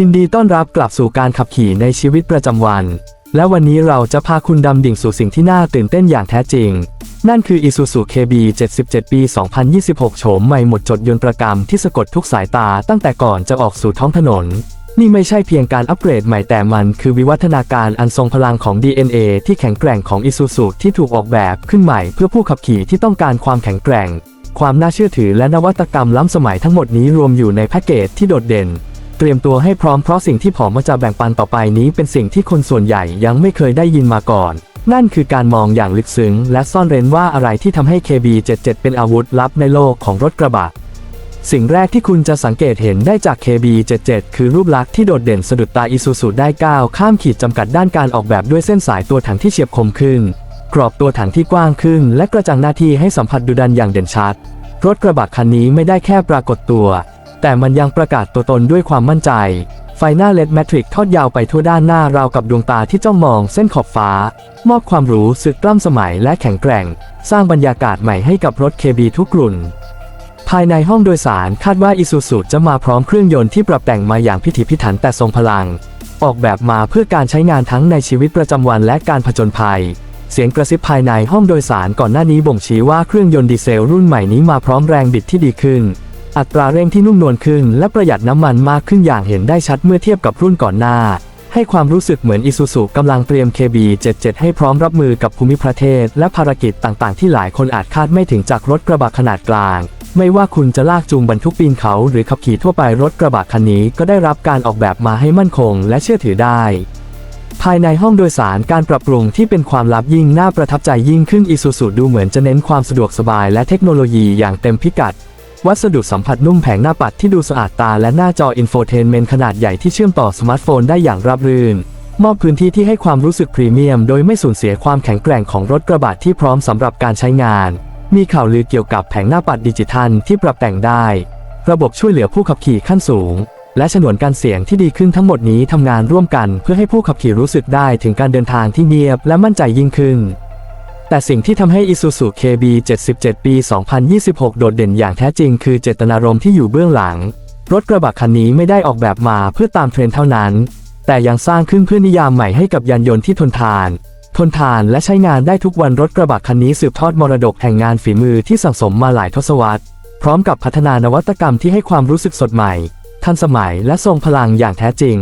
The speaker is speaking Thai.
ยินดีต้อนรับกลับสู่การขับขี่ในชีวิตประจำวัน และวันนี้เราจะพาคุณดำดิ่งสู่สิ่งที่น่าตื่นเต้นอย่างแท้จริง นั่นคือ Isuzu KB 77 ปี 2026 โฉมใหม่หมดจดยนต์ประกรรมที่สะกดทุกสายตาตั้งแต่ก่อนจะออกสู่ท้องถนน นี่ไม่ใช่เพียงการอัปเกรดใหม่แต่มันคือวิวัฒนาการอันทรงพลังของ DNA ที่แข็งแกร่งของ Isuzu ที่ถูกออกแบบขึ้นใหม่เพื่อผู้ขับขี่ที่ต้องการความแข็งแกร่ง ความน่าเชื่อถือและนวัตกรรมล้ำสมัยทั้งหมดนี้รวมอยู่ในแพ็กเกจที่โดดเด่น เตรียมตัวให้พร้อมเพราะสิ่งที่ผมจะแบ่งปันต่อไปนี้เป็นสิ่งที่คนส่วนใหญ่ยังไม่เคยได้ยินมาก่อน นั่นคือการมองอย่างลึกซึ้ง และซ่อนเร้นว่าอะไรที่ทำให้ KB77 เป็นอาวุธลับในโลกของรถกระบะ สิ่งแรกที่คุณจะสังเกตเห็นได้จาก KB77 คือรูปลักษณ์ที่โดดเด่นสะดุดตา Isuzu ได้ก้าวข้ามขีดจำกัดด้านการออกแบบด้วยเส้นสายตัวถังที่เฉียบคมขึ้น กรอบตัวถังที่กว้างขึ้น และกระจังหน้าที่ให้สัมผัสดุดันอย่างเด่นชัด รถกระบะคันนี้ไม่ได้แค่ปรากฏตัว แต่มันยังประกาศตัวตนด้วยความมั่นใจ ไฟหน้าเลดแมทริกทอดยาวไปทั่วด้านหน้าราวกับดวงตาที่จ้องมองเส้นขอบฟ้า มอบความหรู้สึกกล้ำสมัยและแข็งแกร่ง สร้างบรรยากาศใหม่ให้กับรถ KB ทุกรุ่นภายในห้องโดยสารคาดว่า Isuzu จะมาพร้อมเครื่องยนต์ที่ปรับแต่งมาอย่างพิถีพิถันแต่ทรงพลัง ออกแบบมาเพื่อการใช้งานทั้งในชีวิตประจำวันและการผจญภัย เสียงกระซิบภายในห้องโดยสารก่อนหน้านี้บ่งชี้ว่าเครื่องยนต์ดีเซลรุ่นใหม่นี้มาพร้อมแรงบิดที่ดีขึ้น อัตราเร่งที่นุ่มนวลขึ้น และประหยัดน้ำมันมากขึ้นอย่างเห็นได้ชัดเมื่อเทียบกับรุ่นก่อนหน้า ให้ความรู้สึกเหมือน Isuzu กำลังเตรียม KB77 ให้พร้อมรับมือกับภูมิประเทศ และภารกิจต่างๆ ที่หลายคนอาจคาดไม่ถึงจากรถกระบะขนาดกลาง ไม่ว่าคุณจะลากจูงบรรทุกปีนเขาหรือขับขี่ทั่วไปรถกระบะคันนี้ก็ได้รับการออกแบบมาให้มั่นคง และเชื่อถือได้ภายในห้องโดยสารการปรับปรุงที่เป็นความลับยิ่งน่าประทับใจยิ่งขึ้น Isuzu ดูเหมือนจะเน้นความสะดวกสบายและเทคโนโลยีอย่างเต็มพิกัด วัสดุสัมผัสนุ่มแผงหน้าปัดที่ดูสะอาดตาและหน้าจออินโฟเทนเมนต์ขนาดใหญ่ที่เชื่อมต่อสมาร์ทโฟนได้อย่างราบรื่น มอบพื้นที่ที่ให้ความรู้สึกพรีเมียม โดยไม่สูญเสียความแข็งแกร่งของรถกระบะที่พร้อมสำหรับการใช้งาน มีข่าวลือเกี่ยวกับแผงหน้าปัดดิจิทัลที่ปรับแต่งได้ ระบบช่วยเหลือผู้ขับขี่ขั้นสูง และฉนวนการเสียงที่ดีขึ้นทั้งหมดนี้ทำงานร่วมกัน เพื่อให้ผู้ขับขี่รู้สึกได้ถึงการเดินทางที่เงียบและมั่นใจยิ่งขึ้น แต่สิ่งที่ทำให้ Isuzu KB 77 ปี 2026 โดดเด่นอย่างแท้จริงคือเจตนารมณ์ที่อยู่เบื้องหลัง รถกระบะคันนี้ไม่ได้ออกแบบมาเพื่อตามเทรนเท่านั้น แต่ยังสร้างขึ้นเพื่อนิยามใหม่ให้กับยานยนต์ที่ทนทาน ทนทานและใช้งานได้ทุกวันรถกระบะคันนี้สืบทอดมรดกแห่งงานฝีมือที่สั่งสมมาหลายทศวรรษ พร้อมกับพัฒนานวัตกรรมที่ให้ความรู้สึกสดใหม่ ทันสมัยและทรงพลังอย่างแท้จริง